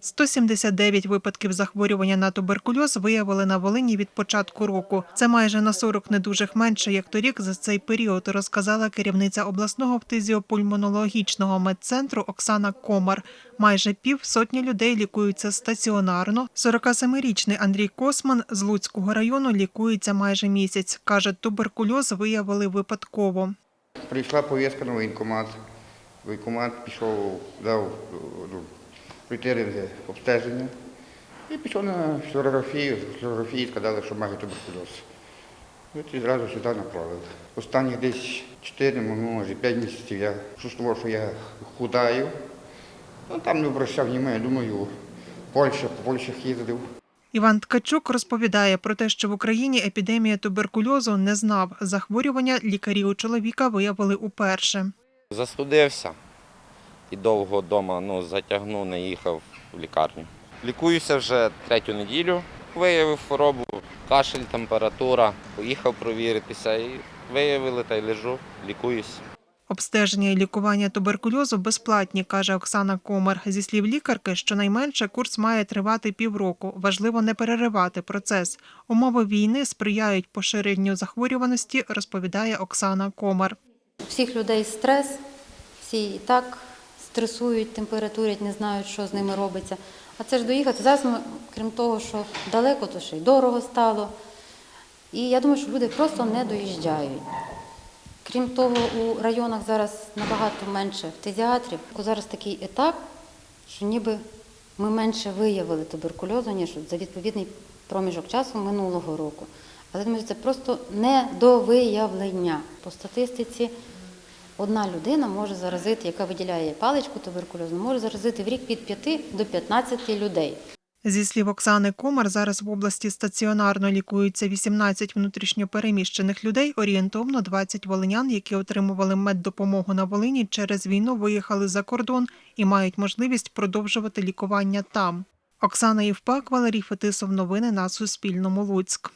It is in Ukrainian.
179 випадків захворювання на туберкульоз виявили на Волині від початку року. Це майже на 40 недужих менше, як торік за цей період, розказала керівниця обласного фтизіопульмонологічного медцентру Оксана Комар. Майже пів сотні людей лікуються стаціонарно. 47-річний Андрій Косман з Луцького району лікується майже місяць. Каже, туберкульоз виявили випадково. Прийшла повістка на воєнкомат. Воєнкомат пішов, дав пройти обстеження і пішов на флюорографію. З флюорографії сказали, що має туберкульоз. От і зразу сюди направили. Останні десь 4, ну, може 5 місяців я чувствував, що я худаю. Ну, там не обращав внимання, думаю, Польща, по Польщах їздив. Іван Ткачук розповідає про те, що в Україні епідемія туберкульозу не знав. Захворювання лікарі у чоловіка виявили уперше. Застудився і довго вдома ну, затягнув, не їхав в лікарню. Лікуюся вже третю неділю. Виявив хворобу, кашель, температура. Поїхав провіритися і виявили та й лежу, лікуюсь. Обстеження і лікування туберкульозу безплатні, каже Оксана Комар. Зі слів лікарки, щонайменше курс має тривати півроку. Важливо не переривати процес. Умови війни сприяють поширенню захворюваності, розповідає Оксана Комар. У всіх людей стрес, всі і так стресують, температурять, не знають, що з ними робиться. А це ж доїхати. Зараз, ми, крім того, що далеко, то ще й дорого стало. І я думаю, що люди просто не доїжджають. Крім того, у районах зараз набагато менше фтизіатрів. Зараз такий етап, що ніби ми менше виявили туберкульозу, ніж за відповідний проміжок часу минулого року. Але думаю, це просто недовиявлення. По статистиці одна людина може заразити, яка виділяє паличку туберкульозу, може заразити в рік від 5 до 15 людей. Зі слів Оксани Комар, зараз в області стаціонарно лікуються 18 внутрішньопереміщених людей, орієнтовно 20 волинян, які отримували меддопомогу на Волині через війну, виїхали за кордон і мають можливість продовжувати лікування там. Оксана Євпак, Валерій Фетисов. Новини на Суспільному. Луцьк.